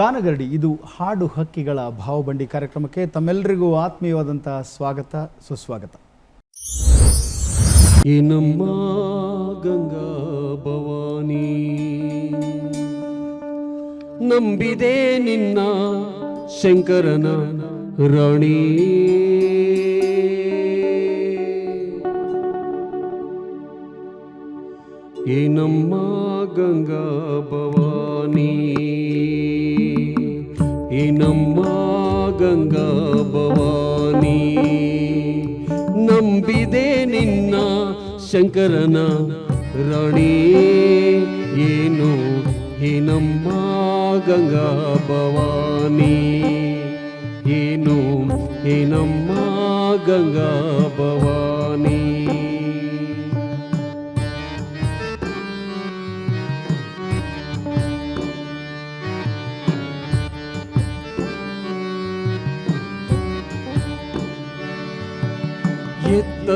ಗಾನಗರಡಿ, ಇದು ಹಾಡು ಹಕ್ಕಿಗಳ ಭಾವಬಂಡಿ ಕಾರ್ಯಕ್ರಮಕ್ಕೆ ತಮ್ಮೆಲ್ಲರಿಗೂ ಆತ್ಮೀಯವಾದಂಥ ಸ್ವಾಗತ, ಸುಸ್ವಾಗತ. ಏನಮ್ಮ ನಮ್ಮ ಗಂಗಾ ಭವಾನಿ, ನಂಬಿದೆ ನಿನ್ನ ಶಂಕರನ ರಾಣಿ. ಏನಮ್ಮ ನಮ್ಮ ಗಂಗಾ ಭವಾನಿ ನಮ್ಮ ಗಂಗಾ ಭವಾನಿ. ನಂಬಿದೆ ನಿನ್ನ ಶಂಕರನ ರಾಣಿ. ಏನು ಏನಮ್ಮ ನಮ್ಮ ಗಂಗಾ ಭವಾನಿ? ಏನು ಈ ನಮ್ಮ ಗಂಗಾ ಭವಾನಿ?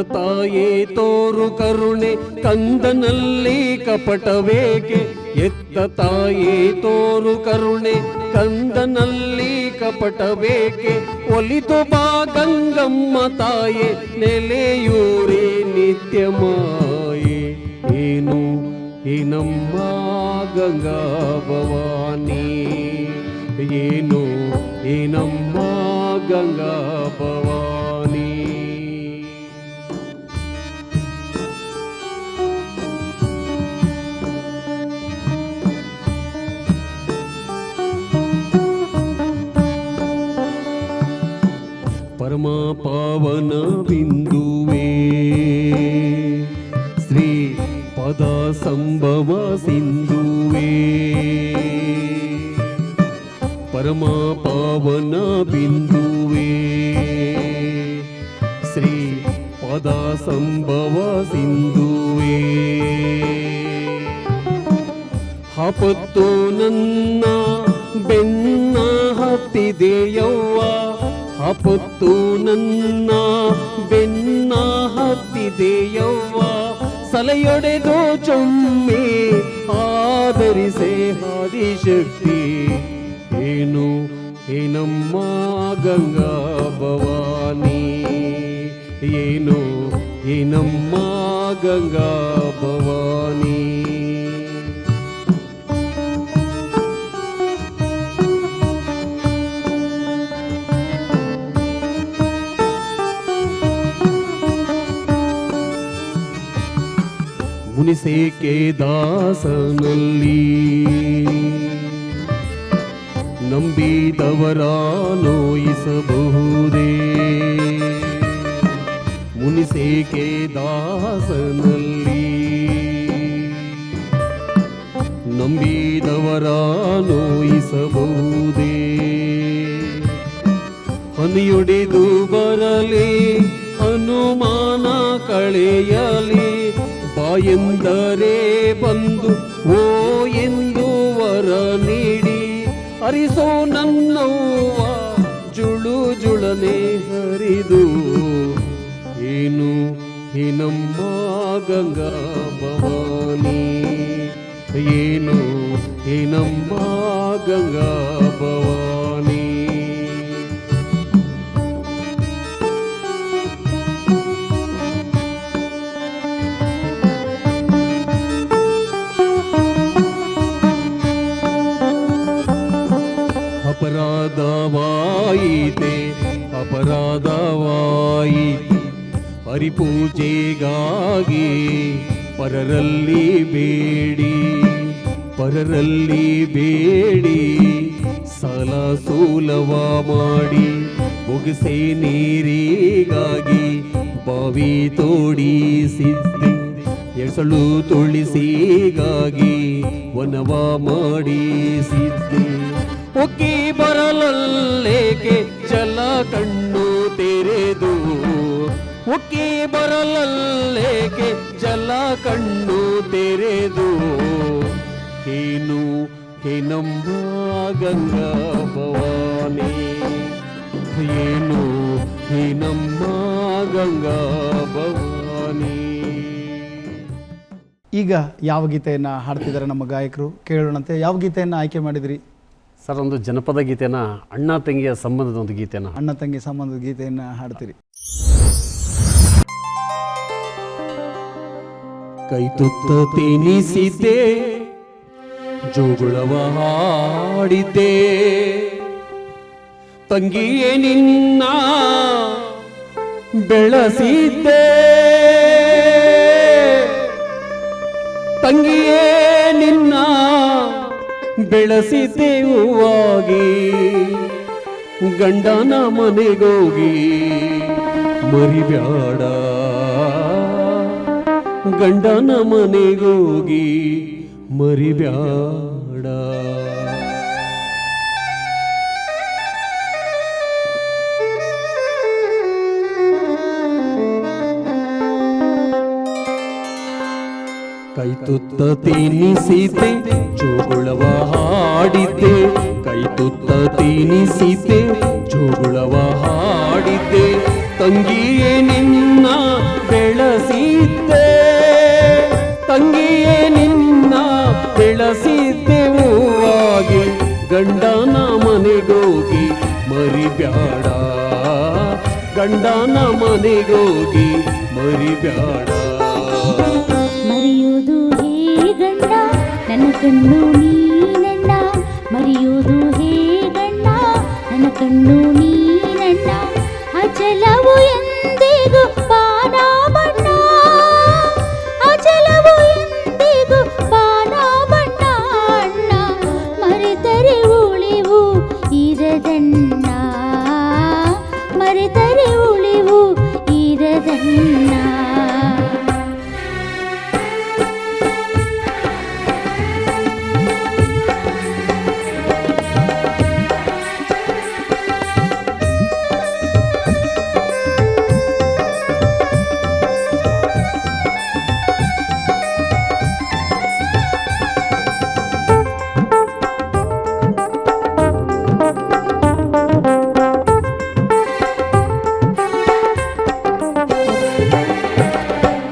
ತಾಯೇ ತೋರು ಕರುಣೆ, ಕಂದನಲ್ಲಿ ಕಪಟವೇಕೆ ಎತ್ತ ತಾಯೇ ತೋರು ಕರುಣೆ, ಕಂದನಲ್ಲಿ ಕಪಟವೇಕೆ ಒಲಿತು ಬಾ ಗಂಗಮ್ಮ ತಾಯೇ, ನೆಲೆಯೂರಿ ನಿತ್ಯ ಮಾಯೆ. ಏನು ಈ ನಮ್ಮ ಗಂಗಾ ಭವಾನಿ. ಏನು ಈ ನಮ್ಮ ಗಂಗಾ ಭವಾನಿ. ಪರಮ ಪಾವನ ಬಿಂದುವೇ ಶ್ರೀ ಪದ ಸಂಭವ ಸಿಂಧುವೇ ಪರಮ ಪಾವನ ಬಿಂದುವೇ ಶ್ರೀ ಪದ ಸಂಭವ ಸಿಂಧುವೇ ಹಪತ್ತು ನನ್ನ ಬೆನ್ನ ಹಪತ್ತು ನನ್ನ ಬೆನ್ನ ಹತ್ತಿದೆಯವ್ವ ಸಲೆಯೊಡೆದು ಚೊಮ್ಮೆ ಆದರಿಸೆ ಆದಿಶಕ್ತಿ ಏನು ಏನಮ್ಮ ಗಂಗಾ ಭವಾನಿ ಏನು ಏನಮ್ಮ ಗಂಗಾ ಭವಾನಿ ಮುನಿಸೇಕೆ ದಾಸನಲ್ಲಿ? ನಂಬಿದವರ ನೋಯಿಸಬಹುದೇ ಮುನಿಸೇಕೆ ದಾಸನಲ್ಲಿ? ನಂಬಿದವರ ನೋಯಿಸಬಹುದೇ ಹನಿಯೊಡೆದು ಬರಲಿ ಹನುಮಾನ ಕಳೆಯಲಿ ಬಾಯೆಂದರೆ ಬಂದು ಓ ಎಂದು ವರ ನೀಡಿ ಹರಿಸೋ ನನ್ನವ್ವ ಜುಳು ಜುಳನೆ ಹರಿದು, ಏನು ಏನಮ್ಮ ಗಂಗಾ ಭವಾನಿ? ಏನು ಏನಮ್ಮ ಗಂಗಾ ಭವಾನಿ? ಅಪರಾಧವಾಯಿತೆ ಅಪರಾಧವಾಯಿತೆ ಪರಿಪೂಜೆಗಾಗಿ ಪರರಲ್ಲಿ ಬೇಡಿ ಪರರಲ್ಲಿ ಬೇಡಿ, ಸಾಲ ಸೂಲವ ಮಾಡಿ. ಮುಗಿಸಿ ನೀರಿಗಾಗಿ ಬಾವಿ ತೋಡಿಸಿದ್ದೆ ಎಸಳು ತುಳಿಸಿಗಾಗಿ ವನವ ಮಾಡಿಸಿದ್ದೆ ಒಕ್ಕಿ ಬರಲಲ್ಲೇಕೆ ಚಲ ಕಣ್ಣು ತೆರೆದು? ಉಕ್ಕಿ ಬರಲಲ್ಲೇಕೆ ಚಲ ಕಣ್ಣು ತೆರೆದು? ಏನು ಏನಮ್ಮ ಗಂಗಾ ಭವಾನಿ. ಏನು ಏನಮ್ಮ ಗಂಗಾ ಭವಾನಿ. ಈಗ ಯಾವ ಗೀತೆಯನ್ನು ಹಾಡ್ತಿದ್ದಾರೆ ನಮ್ಮ ಗಾಯಕರು? ಕೇಳೋಣಂತೆ. ಯಾವ ಗೀತೆಯನ್ನು ಆಯ್ಕೆ ಮಾಡಿದ್ರಿ? ಸರ್ ಒಂದು ಜನಪದ ಗೀತೆನ ಅಣ್ಣ ತಂಗಿಯ ಸಂಬಂಧದ ಒಂದು ಗೀತೆನ. ಅಣ್ಣ ತಂಗಿ ಸಂಬಂಧದ ಗೀತೆಯನ್ನು ಹಾಡ್ತೀರಿ. ಕೈ ತುತ್ತ ತಿನಿಸಿದ್ದೆ ಜೋಗುಳವ ಹಾಡಿದ್ದೆ ತಂಗಿಯೇ ನಿನ್ನ ಬೆಳಸಿದ್ದೆ. ತಂಗಿಯೇ ಬೆಳೆಸಿದ್ದೆ ಹೂವಾಗಿ ಗಂಡನ ಮನೆಗೋಗಿ ಮರಿಬ್ಯಾಡ. ಗಂಡನ ಮನೆಗೋಗಿ ಮರಿಬ್ಯಾಡ. ಕೈ ತುತ್ತ ತಿನಿಸಿದ್ದೆ ಜೋಗುಳವ ಹಾಡಿದ್ದೆ, ಕೈ ತುತ್ತ ತಿನಿಸಿದ್ದೆ, ಜೋಗುಳವ ಹಾಡಿದ್ದೆ, ತಂಗಿಯೇ ನಿನ್ನ ಬೆಳಸಿದ್ದೆ. ತಂಗಿಯೇ ನಿನ್ನ ಬೆಳಸಿದ್ದೆ ಹೂವಾಗಿ, ಗಂಡನ ಮನೆಗೋಗಿ ಮರಿಬ್ಯಾಡ. ಗಂಡನ ಮನೆಗೋಗಿ ಮರಿಬ್ಯಾಡ. ನನ್ನ ಕಣ್ಣು ನೀನಣ್ಣ ಮರೆಯುವುದು ಹೇಗಣ್ಣ ನನ್ನ ಕಣ್ಣು ನೀನಣ್ಣ ಅಚಲವು ಎಂದಿಗೂ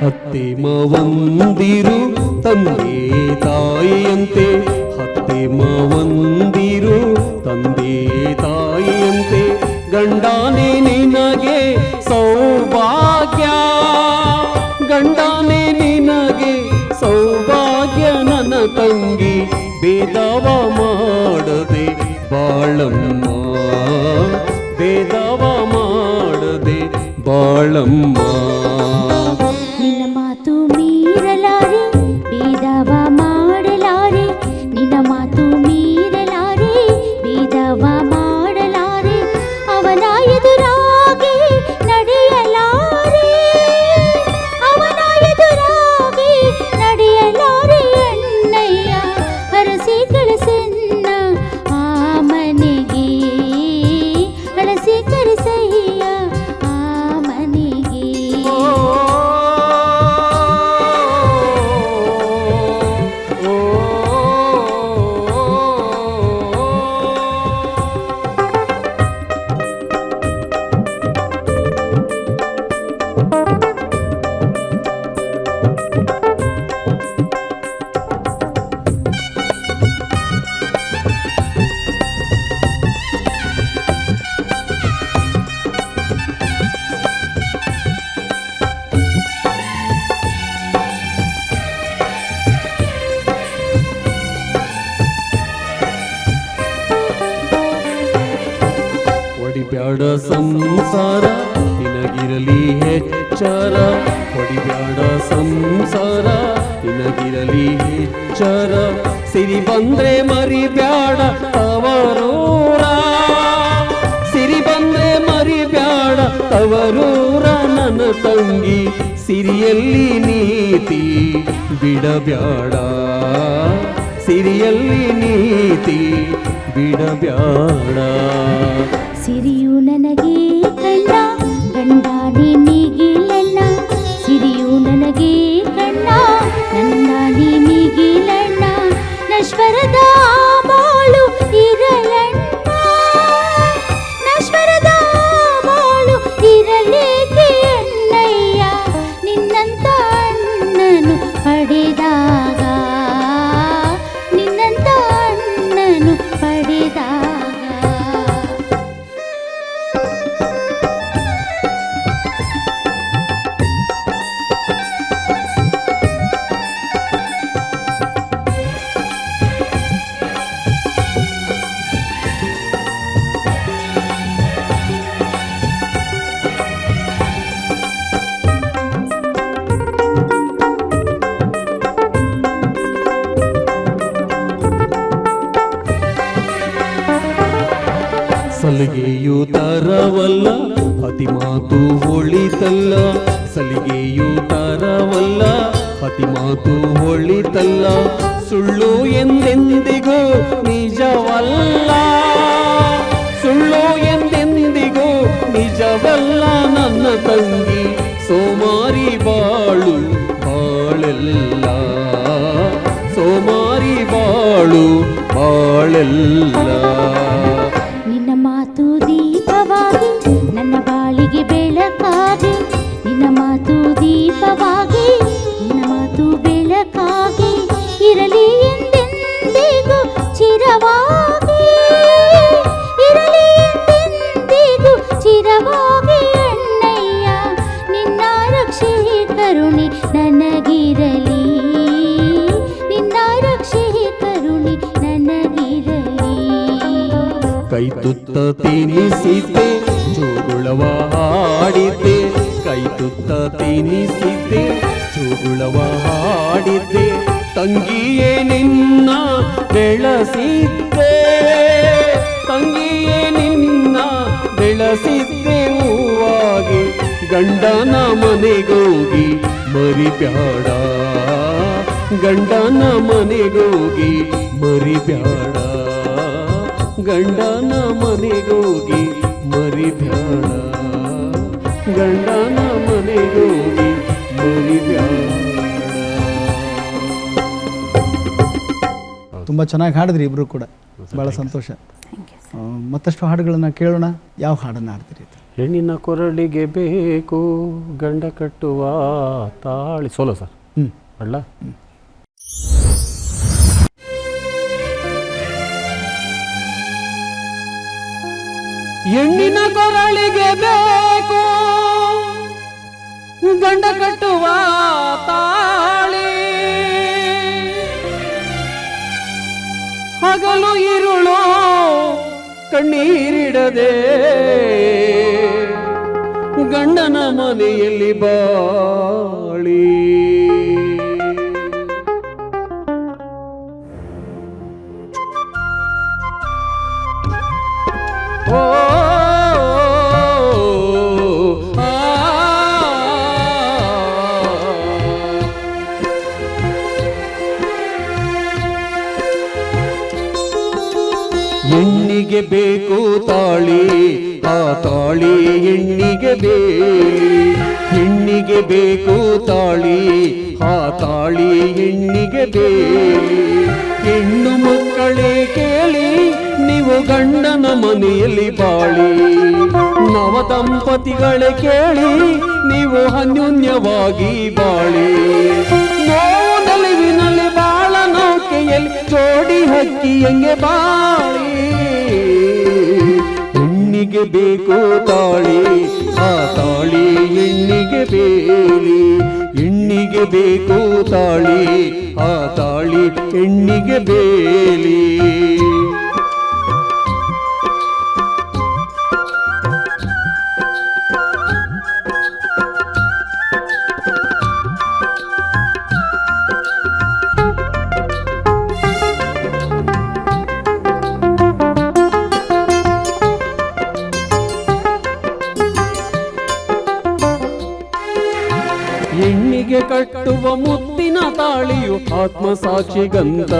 ಹತ್ತಿ ಮಾವಂದಿರು ತಂದೆ ತಾಯಿಯಂತೆ. ಹತ್ತಿ ಮಾವಂದಿರು ತಂದೆ ತಾಯಿಯಂತೆ. ಗಂಡಾನೆ ನಿನಗೆ ಸೌಭಾಗ್ಯ. ಗಂಡಾನೆ ನಿನಗೆ ಸೌಭಾಗ್ಯ ನನ್ನ ತಂಗಿ. ಬೇದವ ಮಾಡದೆ ಬಾಳಮ್ಮ. ಬೇದವ ಮಾಡದೆ ಬಾಳಮ್ಮ. ಹೆಚ್ಚರ ಹೊಡಿಬ್ಯಾಡ ಸಂಸಾರ, ನಿನಗಿರಲಿ ಹೆಚ್ಚರ ಸಿರಿ ಬಂದ್ರೆ ಮರಿಬ್ಯಾಡ ತವರೂರ. ಸಿರಿ ಬಂದ್ರೆ ಮರಿಬ್ಯಾಡ ತವರೂರ ನನ್ನ ತಂಗಿ. ಸಿರಿಯಲ್ಲಿ ನೀತಿ ಬಿಡಬ್ಯಾಡ. ಸಿರಿಯಲ್ಲಿ ನೀತಿ ಬಿಡಬ್ಯಾಡ. ಸಿರಿಯು ನನಗೆ എല്ലാം ತಿನಿಸಿದ್ದೆ, ಜೋಗುಳವ ಹಾಡಿದ್ದೆ ಕೈ ತುತ್ತ ತಿನಿಸಿದ್ದೆ ಚೂಗುಳವ ಹಾಡಿದ್ದೆ, ತಂಗಿಯೇ ನಿನ್ನ ಬೆಳಸಿದ್ದೆ, ತಂಗಿಯೇ ನಿನ್ನ ಬೆಳಸಿದ್ದೆ, ಹೂವಾಗಿ ಗಂಡನ ಮನೆಗೋಗಿ ಮರಿಬ್ಯಾಡ, ಗಂಡನ ಮನೆಗೋಗಿ ಮರಿಬ್ಯಾಡ. ಗಂಡನ ಮನೆಗೋಗಿ ಮರಿಬ್ಯಾಡ. ಗಂಡನ ಮನೆಗೋಗಿ ಮರಿಬ್ಯಾಡ. ತುಂಬ ಚೆನ್ನಾಗಿ ಹಾಡಿದ್ರಿ ಇಬ್ಬರು ಕೂಡ. ಭಾಳ ಸಂತೋಷ. ಮತ್ತಷ್ಟು ಹಾಡುಗಳನ್ನು ಕೇಳೋಣ. ಯಾವ ಹಾಡನ್ನು ಹಾಡ್ತೀರಿ ಹೆಣ್ಣಿನ ಕೊರಳಿಗೆ ಬೇಕು ಗಂಡ ಕಟ್ಟುವ ತಾಳಿ. Solo sir. ಹ್ಮ್. ಅಲ್ಲ? ಹೆಣ್ಣಿನ ಕೊರಳಿಗೆ ಬೇಕು. ಗಂಡ ಕಟ್ಟುವ ತಾಳಿ. ಹಗಲು ಇರುಳು ಕಣ್ಣೀರಿಡದೆ. ಗಂಡನ ಮನೆಯಲ್ಲಿ ಬಾಳಿ. ತಾಳಿ, ಆ ತಾಳಿ ಹೆಣ್ಣಿಗೆ ಬೇಲಿ ಹೆಣ್ಣಿಗೆ ಬೇಕು ತಾಳಿ, ಆ ತಾಳಿ ಹೆಣ್ಣಿಗೆ ಬೇಲಿ ಹೆಣ್ಣು ಮಕ್ಕಳೇ ಕೇಳಿ, ನೀವು ಗಂಡನ ಮನೆಯಲ್ಲಿ ಬಾಳಿ. ನವ ದಂಪತಿಗಳೇ ಕೇಳಿ, ನೀವು ಅನ್ಯೋನ್ಯವಾಗಿ ಬಾಳಿ. ನೋವು ನಲಿವಿನಲ್ಲಿ ಬಾಳ ನೌಕೆಯಲ್ಲಿ ಜೋಡಿ ಹಕ್ಕಿ ಹೆಂಗೆ ಬಾಳಿ. ಹೆಣ್ಣಿಗೆ ಬೇಕು ತಾಳಿ ಆ ತಾಳಿ ಹೆಣ್ಣಿಗೆ ಬೇಲಿ. ಹೆಣ್ಣಿಗೆ ಬೇಕು ತಾಳಿ ಆ ತಾಳಿ ಹೆಣ್ಣಿಗೆ ಬೇಲಿ. ಮುತ್ತಿನ ತಾಳಿಯು ಆತ್ಮಸಾಕ್ಷಿಗಂತ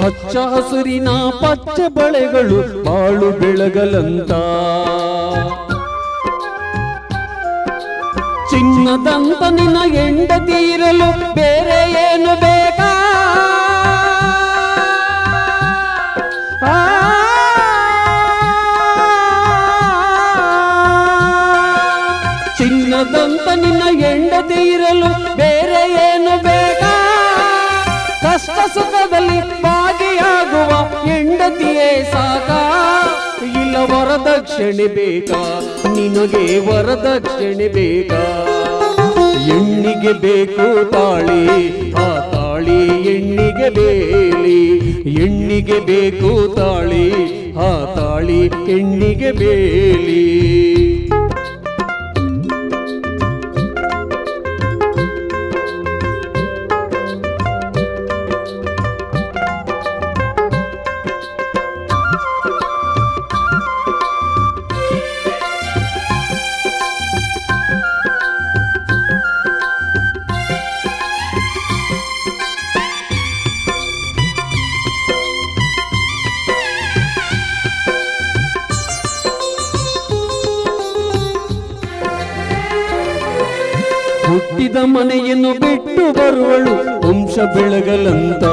ಹಚ್ಚ ಹಸುರಿನ ಪಚ್ಚ ಬಳೆಗಳು ಬಾಳು ಬೆಳಗಲಂತ. ಚಿನ್ನದಂತ ನಿನ್ನ ಹೆಂಡತೀರಲು ಬೇರೆ ಏನು ಬೇಕಾ? ವರದಕ್ಷಿಣೆ ಬೇಕಾ? ನಿನಗೆ ವರದಕ್ಷಿಣೆ ಬೇಕಾ? ಎಣ್ಣಿಗೆ ಬೇಕು ತಾಳಿ, ಆ ತಾಳಿ ಎಣ್ಣಿಗೆ ಬೇಲಿ. ಎಣ್ಣಿಗೆ ಬೇಕು ತಾಳಿ, ಆ ತಾಳಿ ಎಣ್ಣಿಗೆ ಬೇಲಿ. ಮನೆಯನ್ನು ಬಿಟ್ಟು ಬರುವಳು ವಂಶ ಬೆಳಗಲಂತ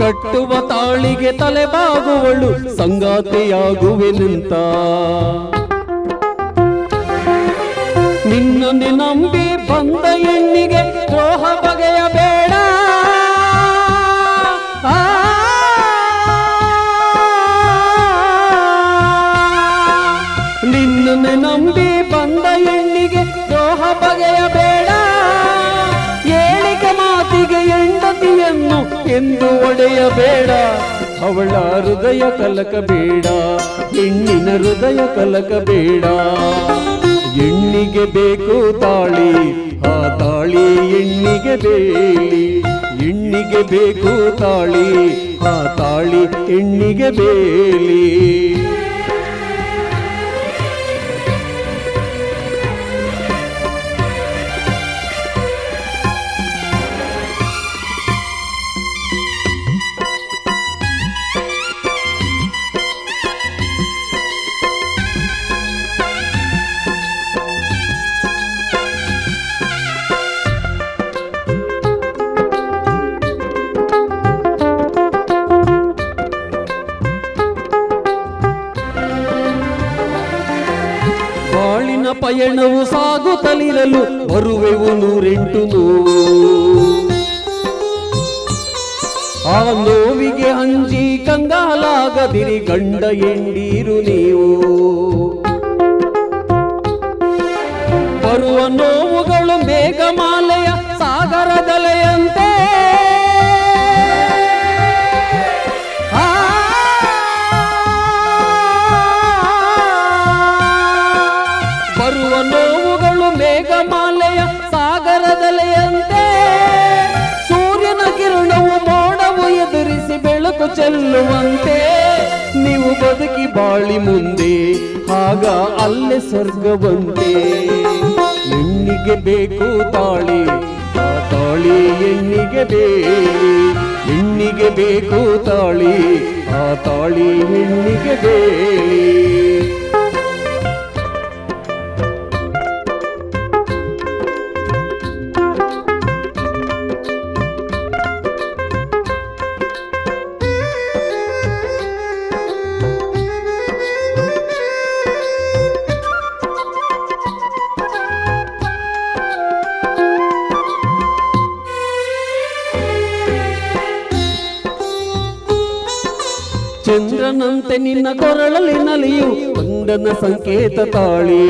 ಕಟ್ಟುವ ತಾಳಿಗೆ ತಲೆಬಾಗುವಳು ಸಂಗಾತಿಯಾಗುವೆನಂತ ನಿನ್ನೊಂದು ನಂಬಿ ಬಂದ ಹೆಣ್ಣಿಗೆ ದ್ರೋಹ ಬಗೆಯಬೇಡ. ಎಂದು ಬೇಡ, ಅವಳ ಹೃದಯ ಕಲಕ ಬೇಡ, ಹೆಣ್ಣಿನ ಹೃದಯ ಕಲಕ ಬೇಡ. ಹೆಣ್ಣಿಗೆ ಬೇಕು ತಾಳಿ, ಆ ತಾಳಿ ಹೆಣ್ಣಿಗೆ ಬೇಲಿ. ಹೆಣ್ಣಿಗೆ ಬೇಕು ತಾಳಿ, ಆ ತಾಳಿ ಹೆಣ್ಣಿಗೆ ಬೇಲಿ. ಪಯಣವು ಸಾಗುತ್ತಲಿರಲು ಬರುವೆವು ನೂರೆಂಟು ನೋವು ಆ ನೋವಿಗೆ ಅಂಜಿ ಕಂಗಾಲಾಗದಿರಿ ಗಂಡ ಎಂಡೀರು ನೀವು. ಬೆಳಕು ನೀವು ಬದುಕಿ ಬಾಳಿ ಮುಂದೆ, ಆಗ ಅಲ್ಲೇ ಸ್ವರ್ಗವಂತೆ. ಹೆಣ್ಣಿಗೆ ಬೇಕು ತಾಳಿ, ಆ ತಾಳಿ ಹೆಣ್ಣಿಗೆ ಬೇಲಿ ಹೆಣ್ಣಿಗೆ ಬೇಕು ತಾಳಿ, ಆ ತಾಳಿ ಹೆಣ್ಣಿಗೆ ಬೇಲಿ ಚಂದ್ರನಂತೆ ನಿನ್ನ ಕೊರಳಲ್ಲಿ ನಲಿಯು ಗಂಡನ ಸಂಕೇತ ತಾಳಿ.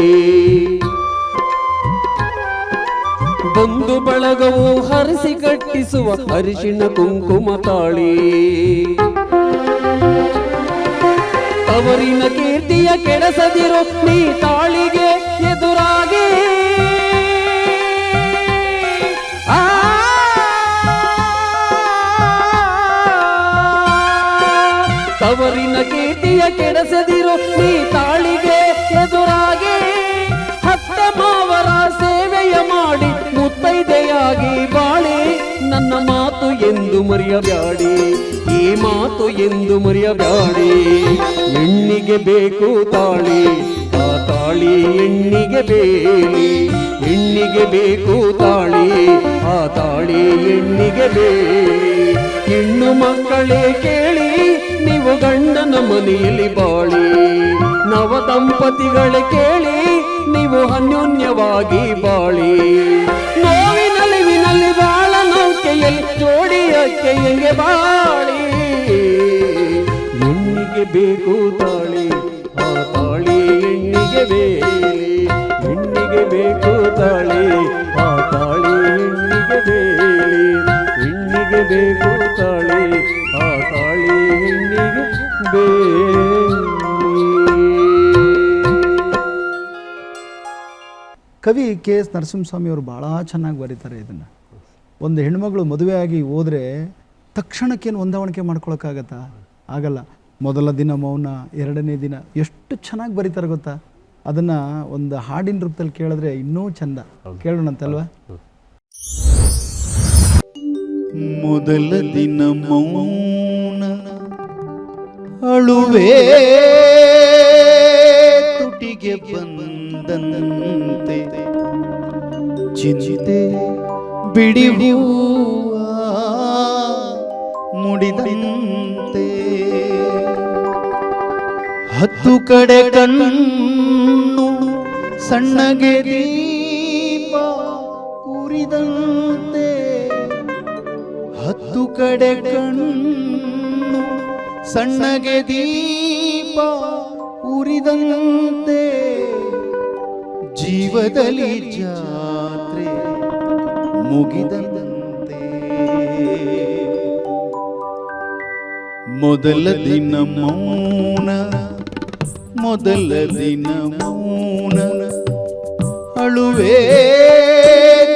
ಬಂದು ಬಳಗವು ಹರಿಸಿ ಕಟ್ಟಿಸುವ ಅರಿಶಿನ ಕುಂಕುಮ ತಾಳಿ. ಅವರಿನ ಕೀರ್ತಿಯ ಕೆಡಸದಿರು ನೀ ತಾಳಿಗೆ ತವರಿನ ಕೀರ್ತಿಯ ಕೆಡಸದಿರು ನೀ ತಾಳಿಗೆ ಎದುರಾಗಿ, ಹತ್ತ ಮಾವರ ಸೇವೆಯ ಮಾಡಿ ಮುತ್ತೈದೆಯಾಗಿ ಬಾಳಿ, ನನ್ನ ಮಾತು ಎಂದು ಮರೆಯಬ್ಯಾಡಿ, ಈ ಮಾತು ಎಂದು ಮರೆಯಬ್ಯಾಡಿ, ಹೆಣ್ಣಿಗೆ ಬೇಕು ತಾಳಿ, ಆ ತಾಳಿ ಹೆಣ್ಣಿಗೆ ಬೇಲಿ, ಹೆಣ್ಣಿಗೆ ಬೇಕು ತಾಳಿ, ಆ ತಾಳಿ ಹೆಣ್ಣಿಗೆ ಬೇಲಿ. ಹೆಣ್ಣು ಮಕ್ಕಳೇ ಕೇಳಿ ನೀವು ಗಂಡನ ಮನೆಯಲ್ಲಿ ಬಾಳಿ. ನವ ದಂಪತಿಗಳ ಕೇಳಿ, ನೀವು ಅನ್ಯೋನ್ಯವಾಗಿ ಬಾಳಿ. ನೋವಿನಲಿವಿನಲ್ಲಿ ಬಾಳ ನೌಕೆಯಲ್ಲಿ ಜೋಡಿಯಕ್ಕೆ ಹೆಂಗೆ ಬಾಳಿ. ಹೆಣ್ಣಿಗೆ ಬೇಕು ತಾಳಿ ಆ ತಾಳಿ ಹೆಣ್ಣಿಗೆ ಬೇಲಿ. ಹೆಣ್ಣಿಗೆ ಬೇಕು ತಾಳಿ ಆ ತಾಳಿ ಹೆಣ್ಣಿಗೆ ಬೇಲಿ. ಹೆಣ್ಣಿಗೆ ಬೇಕು ಕವಿ ಕೆ ಎಸ್ ನರಸಿಂಹಸ್ವಾಮಿ ಅವರು ಭಾಳ ಚೆನ್ನಾಗಿ ಬರೀತಾರೆ ಇದನ್ನು. ಒಂದು ಹೆಣ್ಮಗಳು ಮದುವೆಯಾಗಿ ಹೋದರೆ ತಕ್ಷಣಕ್ಕೇನು ಹೊಂದಾವಣಿಕೆ ಮಾಡ್ಕೊಳಕ್ಕಾಗತ್ತಾ? ಆಗಲ್ಲ. ಮೊದಲ ದಿನ ಮೌನ ಎರಡನೇ ದಿನ ಎಷ್ಟು ಚೆನ್ನಾಗಿ ಬರೀತಾರೆ ಗೊತ್ತಾ? ಅದನ್ನು ಒಂದು ಹಾಡಿನ ರೂಪದಲ್ಲಿ ಕೇಳಿದ್ರೆ ಇನ್ನೂ ಚೆಂದ. ಕೇಳೋಣಂತಲ್ವಾ? ಮೊದಲ ದಿನ ಮೌನ ಅಳುವೆ ತುಟಿಗೆ ಬಂದ ಬಂದಂತೆ ಚಿಂತೆ ಬಿಡಿಯುವ ಮುಡಿದಂತೆ. ಹತ್ತು ಕಡೆ ಕಣ್ಣು ಸಣ್ಣಗೆ ದೀಪ ಉರಿದಂತೆ ಹತ್ತು ಕಡೆ ಕಣ್ಣು ಸಣ್ಣಗೆ ದೀಪ ಉರಿದಂತೆ ಜೀವದಲ್ಲಿ ಜಾತ್ರೆ ಮುಗಿದಂತೆ. ಮೊದಲ ದಿನ ಮೌನ ಮೊದಲ ದಿನ ಮೌನ. ಅಳುವೆ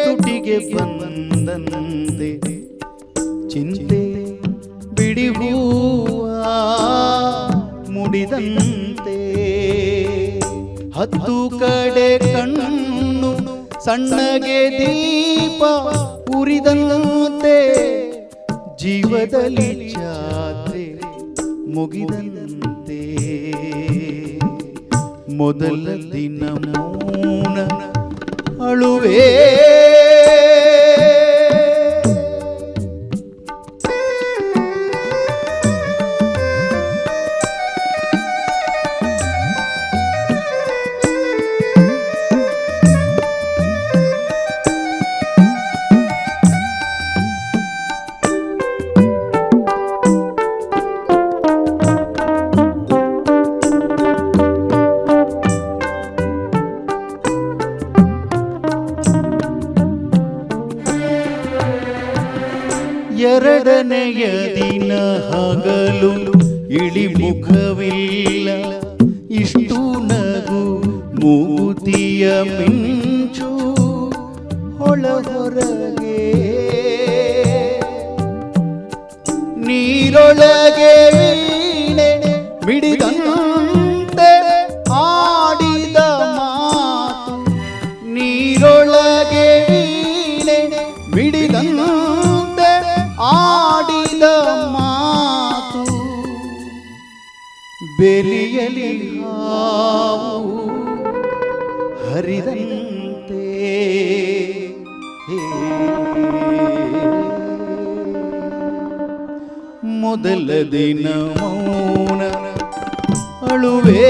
ತುಟಿಗೆ ಬಂದಂತೆ. ಚಿಂತೆ ಬಿಡಿಹೂವ ಮುಡಿದಂತೆ. ಹತ್ತು ಕಡೆ ಕಣ್ಣು ಸಣ್ಣಗೆ ದೀಪ ಉರಿದಂತೆ ಜೀವದಲ್ಲಿ ಜಾತ್ರೆ ಮುಗಿದಂತೆ. ಮೊದಲ ದಿನ ಮೌನ ಅಳುವೆ. ದಿನ ಹಗಲು ಇಳಿಮುಖವಿಲ್ಲ ಇಷ್ಟು ನಗು ಮೂಗುತಿಯ ಮಿಂಚು ಹೊಳ ಹೊರಗೆ ನೀರೊಳಗೆ ವೀಣೆ ಬೆಲಿಯಲಿ ಹಾವು ಹರಿದಂತೆ ಮೊದಲ ದಿನ ಮೌನ ಅಳುವೆ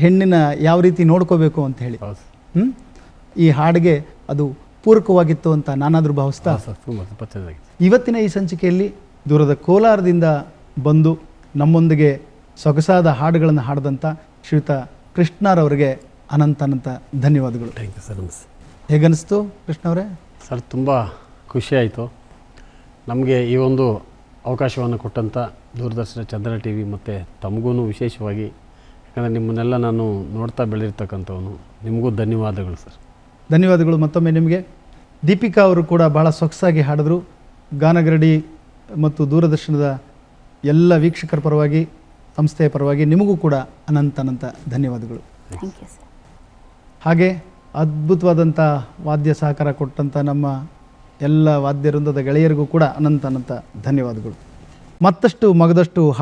ಹೆಣ್ಣಿನ ಯಾವ ರೀತಿ ನೋಡ್ಕೋಬೇಕು ಅಂತ ಹೇಳಿ. ಹ್ಮ್? ಈ ಹಾಡಿಗೆ ಅದು ಪೂರಕವಾಗಿತ್ತು ಅಂತ ನಾನಾದ್ರೂ ಭಾವಿಸ್ತಾ? ಇವತ್ತಿನ ಈ ಸಂಚಿಕೆಯಲ್ಲಿ ದೂರದ ಕೋಲಾರದಿಂದ ಬಂದು ನಮ್ಮೊಂದಿಗೆ ಸೊಗಸಾದ ಹಾಡುಗಳನ್ನು ಹಾಡಿದಂಥ ಶ್ರೀಯುತ ಕೃಷ್ಣರವರಿಗೆ ಅನಂತ ಅನಂತ ಧನ್ಯವಾದಗಳು. ಥ್ಯಾಂಕ್ ಯು ಸರ್ ನಮಸ್ತೆ. ಹೇಗನ್ನಿಸ್ತು ಕೃಷ್ಣವರೇ ಸರ್ ತುಂಬ ಖುಷಿ ಆಯಿತು. ನಮಗೆ ಈ ಒಂದು ಅವಕಾಶವನ್ನು ಕೊಟ್ಟಂಥ ದೂರದರ್ಶನ ಚಂದ್ರ ಟಿ ವಿ ಮತ್ತು ತಮಗೂ ವಿಶೇಷವಾಗಿ ಯಾಕಂದರೆ ನಿಮ್ಮನ್ನೆಲ್ಲ ನಾನು ನೋಡ್ತಾ ಬೆಳೆದಿರ್ತಕ್ಕಂಥವನು. ನಿಮಗೂ ಧನ್ಯವಾದಗಳು ಸರ್. ಧನ್ಯವಾದಗಳು ಮತ್ತೊಮ್ಮೆ ನಿಮಗೆ. ದೀಪಿಕಾ ಅವರು ಕೂಡ ಭಾಳ ಸೊಗಸಾಗಿ ಹಾಡಿದ್ರು. ಗಾನಗರಡಿ ಮತ್ತು ದೂರದರ್ಶನದ ಎಲ್ಲ ವೀಕ್ಷಕರ ಪರವಾಗಿ ಸಂಸ್ಥೆಯ ಪರವಾಗಿ ನಿಮಗೂ ಕೂಡ ಅನಂತ ಅನಂತ ಧನ್ಯವಾದಗಳು. ಥ್ಯಾಂಕ್ ಯು ಸರ್ ಹಾಗೆ ಅದ್ಭುತವಾದಂಥ ವಾದ್ಯ ಸಹಕಾರ ಕೊಟ್ಟಂಥ ನಮ್ಮ ಎಲ್ಲ ವಾದ್ಯ ವೃಂದದ ಗೆಳೆಯರಿಗೂ ಕೂಡ ಅನಂತ ಅನಂತ ಧನ್ಯವಾದಗಳು. ಮತ್ತಷ್ಟು ಮಗದಷ್ಟು